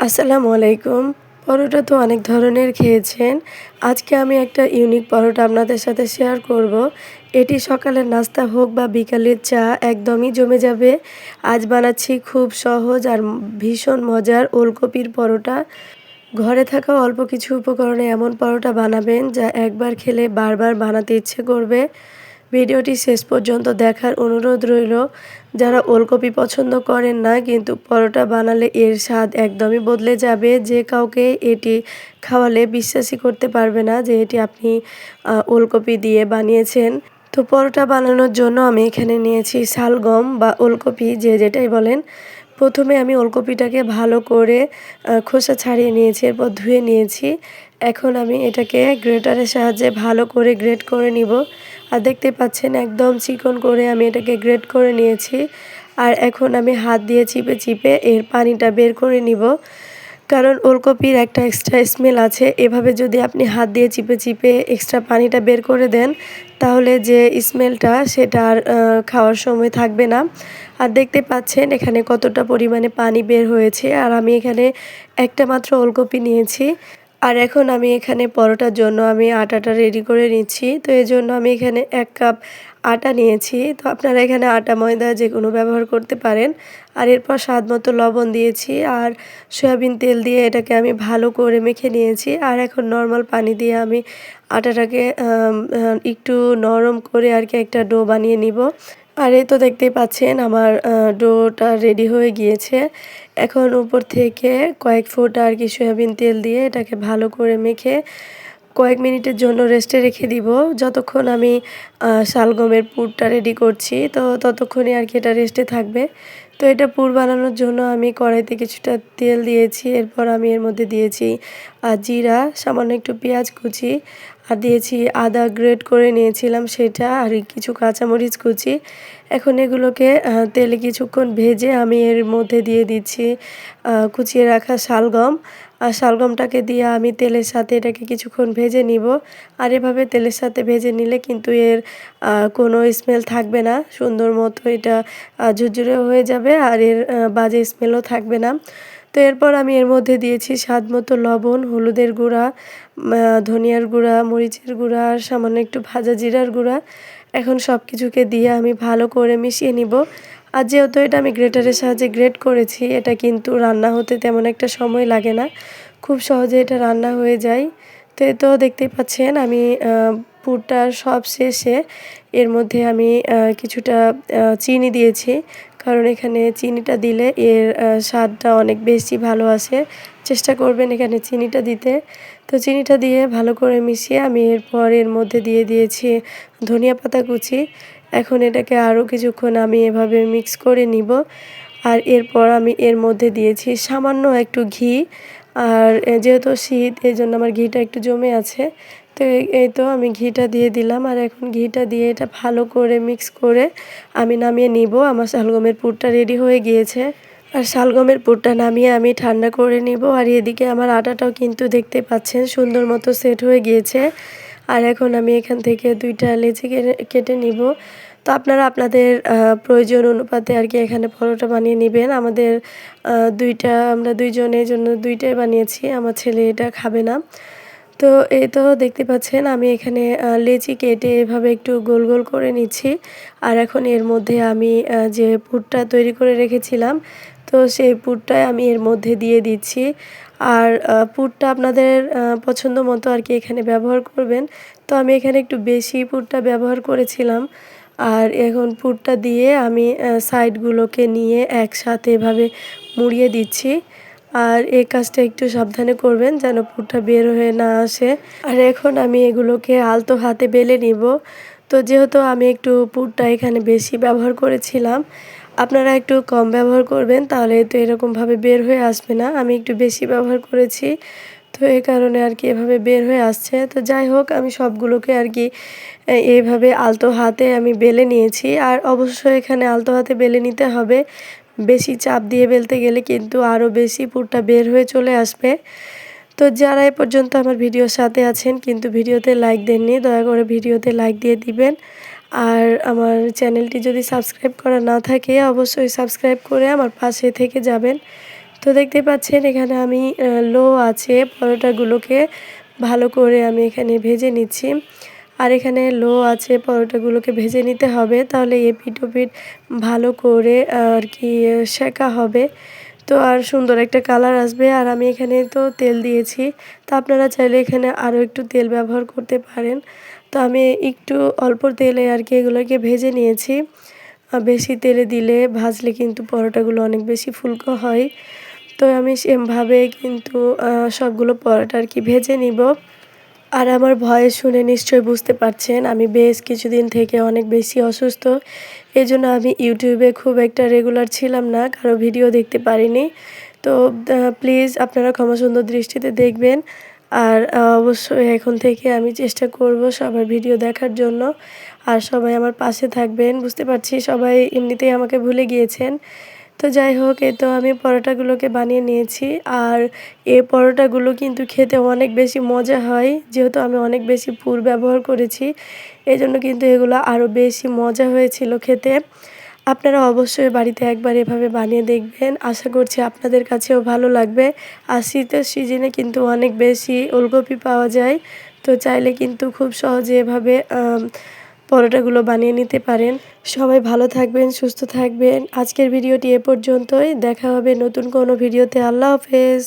আসসালামু আলাইকুম। পরোটা তো অনেক ধরনের খেয়েছেন। আজকে আমি একটা ইউনিক পরোটা আপনাদের সাথে শেয়ার করব। এটি সকালের নাস্তা হোক বা বিকালের চা, একদমই জমে যাবে। আজ বানাচ্ছি খুব সহজ আর ভীষণ মজার ওলকপির পরোটা। ঘরে থাকা অল্প কিছু উপকরণে এমন পরোটা বানাবেন যা একবার খেলে বারবার বানাতে ইচ্ছে করবে। ভিডিওটি শেষ পর্যন্ত দেখার অনুরোধ রইল। যারা ওলকপি পছন্দ করেন না, কিন্তু পরোটা বানালে এর স্বাদ একদমই বদলে যাবে। যে কাউকে এটি খাওয়ালে বিশ্বাসই করতে পারবে না যে এটি আপনি ওলকপি দিয়ে বানিয়েছেন। তো পরোটা বানানোর জন্য আমি এখানে নিয়েছি শালগম বা ওলকপি, যে যেটাই বলেন। প্রথমে আমি ওলকপিটাকে ভালো করে খোসা ছাড়িয়ে নিয়েছি, এরপর ধুয়ে নিয়েছি। এখন আমি এটাকে গ্রেটারের সাহায্যে ভালো করে গ্রেট করে নিব। আর দেখতে পাচ্ছেন একদম চিকন করে আমি এটাকে গ্রেট করে নিয়েছি। আর এখন আমি হাত দিয়ে চিপে চিপে এর পানিটা বের করে নিব। কারণ ওলকপির একটা এক্সট্রা স্মেল আছে। এভাবে যদি আপনি হাত দিয়ে চিপে চিপে এক্সট্রা পানিটা বের করে দেন, তাহলে যে স্মেলটা সেটা আর খাওয়ার সময় থাকবে না। আর দেখতে পাচ্ছেন এখানে কতটা পরিমাণে পানি বের হয়েছে। আর আমি এখানে একটা মাত্র ওলকপি নিয়েছি। আর এখন আমি এখানে পরোটার জন্য আমি আটাটা রেডি করে নিচ্ছি। তো এই জন্য আমি এখানে এক কাপ আটা নিয়েছি। তো আপনারা এখানে আটা, ময়দা যে কোনো ব্যবহার করতে পারেন। আর এরপর স্বাদ মতো লবণ দিয়েছি আর সয়াবিন তেল দিয়ে এটাকে আমি ভালো করে মেখে নিয়েছি। আর এখন নর্মাল পানি দিয়ে আমি আটাটাকে একটু নরম করে আর কি একটা ডো বানিয়ে নিব। আর এই তো দেখতেই পাচ্ছেন আমার ডোটা রেডি হয়ে গিয়েছে। এখন উপর থেকে কয়েক ফুট আর কি সয়াবিন তেল দিয়ে এটাকে ভালো করে মেখে কয়েক মিনিটের জন্য রেস্টে রেখে দিব। যতক্ষণ আমি শালগমের পুরটা রেডি করছি, তো ততক্ষণই আর কি এটা রেস্টে থাকবে। তো এটা পুর বানানোর জন্য আমি কড়াইতে কিছুটা তেল দিয়েছি, এরপর আমি এর মধ্যে দিয়েছি জিরা, সামান্য একটু পেঁয়াজ কুচি, আর দিয়েছি আদা গ্রেড করে নিয়েছিলাম সেটা, আর কিছু কাঁচামরিচ কুচি। এখন এগুলোকে তেলে কিছুক্ষণ ভেজে আমি এর মধ্যে দিয়ে দিচ্ছি কুচিয়ে রাখা শালগম আর শালগমটাকে দিয়ে আমি তেলের সাথে এটাকে কিছুক্ষণ ভেজে নিব। আর এভাবে তেলের সাথে ভেজে নিলে কিন্তু এর কোনো স্মেল থাকবে না। সুন্দর মতো এটা ঝুরঝুরে হয়ে যাবে আর এর বাজে স্মেলও থাকবে না। তো এরপর আমি এর মধ্যে দিয়েছি স্বাদ মতো লবণ, হলুদের গুঁড়া ধনিয়ার গুঁড়া, মরিচের গুঁড়া আর সামান্য একটু ভাজা জিরার গুঁড়া। এখন সব কিছুকে দিয়ে আমি ভালো করে মিশিয়ে নিব। আর যেহেতু এটা আমি গ্রেটারের সাহায্যে গ্রেট করেছি, এটা কিন্তু রান্না হতে তেমন একটা সময় লাগে না। খুব সহজে এটা রান্না হয়ে যায়। তো এ তো দেখতেই পাচ্ছেন, আমি পুরটার সব শেষে এর মধ্যে আমি কিছুটা চিনি দিয়েছি। কারণ এখানে চিনিটা দিলে এর স্বাদটা অনেক বেশি ভালো আসে। চেষ্টা করবেন এখানে চিনিটা দিতে। তো চিনিটা দিয়ে ভালো করে মিশিয়ে আমি এরপর এর মধ্যে দিয়ে দিয়েছি ধনিয়া পাতা কুচি। এখন এটাকে আরও কিছুক্ষণ আমি এভাবে মিক্স করে নিব। আর এরপর আমি এর মধ্যে দিয়েছি সামান্য একটু ঘি। আর যেহেতু শীত এই জন্য আমার ঘিটা একটু জমে আছে। তো এই তো আমি ঘিটা দিয়ে দিলাম। আর এখন ঘিটা দিয়ে এটা ভালো করে মিক্স করে আমি নামিয়ে নিব। আমার শালগমের পুরটা রেডি হয়ে গিয়েছে। আর শালগমের পুরটা নামিয়ে আমি ঠান্ডা করে নিব। আর এদিকে আমার আটাটাও কিন্তু দেখতে পাচ্ছেন, সুন্দর মতো সেট হয়ে গিয়েছে। আর এখন আমি এখান থেকে দুইটা লেচি কেটে নিব। তো আপনারা আপনাদের প্রয়োজন অনুপাতে আর কি এখানে পরোটা বানিয়ে নেবেন। আমাদের দুইটা, আমরা দুইজনের জন্য দুইটাই বানিয়েছি, আমার ছেলে এটা খাবে না। তো এই তো দেখতে পাচ্ছেন, আমি এখানে লেচি কেটে এভাবে একটু গোল গোল করে নিচ্ছি। আর এখন এর মধ্যে আমি যে পুরটা তৈরি করে রেখেছিলাম তো সেই পুরটাই আমি এর মধ্যে দিয়ে দিচ্ছি। আর পুরটা আপনাদের পছন্দ মতো আর কি এখানে ব্যবহার করবেন। তো আমি এখানে একটু বেশি পুরটা ব্যবহার করেছিলাম। আর এখন পুরটা দিয়ে আমি সাইডগুলোকে নিয়ে একসাথে এভাবে মুড়িয়ে দিচ্ছি। আর এই কাজটা একটু সাবধানে করবেন যেন পুরটা বের হয়ে না আসে। আর এখন আমি এগুলোকে আলতো হাতে বেলে নিব। তো যেহেতু আমি একটু পুরটা এখানে বেশি ব্যবহার করেছিলাম আপনারা একটু কম ব্যবহার করবেন, তাহলে তো এরকমভাবে বের হয়ে আসবে না। আমি একটু বেশি ব্যবহার করেছি, তো এই কারণে আর কি এভাবে বের হয়ে আসছে। তো যাই হোক, আমি সবগুলোকে আর কি এইভাবে আলতো হাতে আমি বেলে নিয়েছি। আর অবশ্যই এখানে আলতো হাতে বেলে নিতে হবে। বেশি চাপ দিয়ে বেলতে গেলে কিন্তু আরও বেশি পুরটা বের হয়ে চলে আসবে। তো যারা এ পর্যন্ত আমার ভিডিওর সাথে আছেন, কিন্তু ভিডিওতে লাইক দেননি, দয়া করে ভিডিওতে লাইক দিয়ে দিবেন। আর আমার চ্যানেলটি যদি সাবস্ক্রাইব করা না থাকে, অবশ্যই সাবস্ক্রাইব করে আমার পাশে থেকে যাবেন। তো দেখতে পাচ্ছেন, এখানে আমি লো আছে পরোটাগুলোকে ভালো করে আমি এখানে ভেজে নিচ্ছি। আর এখানে লো আছে পরোটাগুলোকে ভেজে নিতে হবে, তাহলে এপিট ওপিট ভালো করে আর কি, শেখা হবে। তো আর সুন্দর একটা কালার আসবে। আর আমি এখানে তো তেল দিয়েছি, তা আপনারা চাইলে এখানে আরও একটু তেল ব্যবহার করতে পারেন। তো আমি একটু অল্প তেলে আর কি এগুলোকে ভেজে নিয়েছি। বেশি তেলে দিলে ভাজলে কিন্তু পরোটাগুলো অনেক বেশি ফুলকো হয়। তো আমি সেমভাবে কিন্তু সবগুলো পরোটা আর কি ভেজে নিব। আর আমার ভয়েস শুনে নিশ্চয়ই বুঝতে পারছেন, আমি বেশ কিছুদিন থেকে অনেক বেশি অসুস্থ। এই জন্য আমি ইউটিউবে খুব একটা রেগুলার ছিলাম না, কারও ভিডিও দেখতে পারিনি। তো প্লিজ আপনারা ক্ষমা সুন্দর দৃষ্টিতে দেখবেন। আর অবশ্যই এখন থেকে আমি চেষ্টা করব সবার ভিডিও দেখার জন্য। আর সবাই আমার পাশে থাকবেন, বুঝতে পারছি সবাই এমনিতেই আমাকে ভুলে গিয়েছেন। তো যাই হোক, এ তো আমি পরোটাগুলোকে বানিয়ে নিয়েছি। আর এ পরোটাগুলো কিন্তু খেতে অনেক বেশি মজা হয়, যেহেতু আমি অনেক বেশি পুর ব্যবহার করেছি। এজন্য কিন্তু এগুলো আরও বেশি মজা হয়েছিল খেতে। আপনারা অবশ্যই বাড়িতে একবার এভাবে বানিয়ে দেখবেন। আশা করছি আপনাদের কাছেও ভালো লাগবে। আর শীতের সিজনে কিন্তু অনেক বেশি ওলকপি পাওয়া যায়। তো চাইলে কিন্তু খুব সহজে এভাবে পরোটাগুলো বানিয়ে নিতে পারেন। সবাই ভালো থাকবেন, সুস্থ থাকবেন। আজকের ভিডিওটি এ পর্যন্তই। দেখা হবে নতুন কোনো ভিডিওতে। আল্লাহ হাফেজ।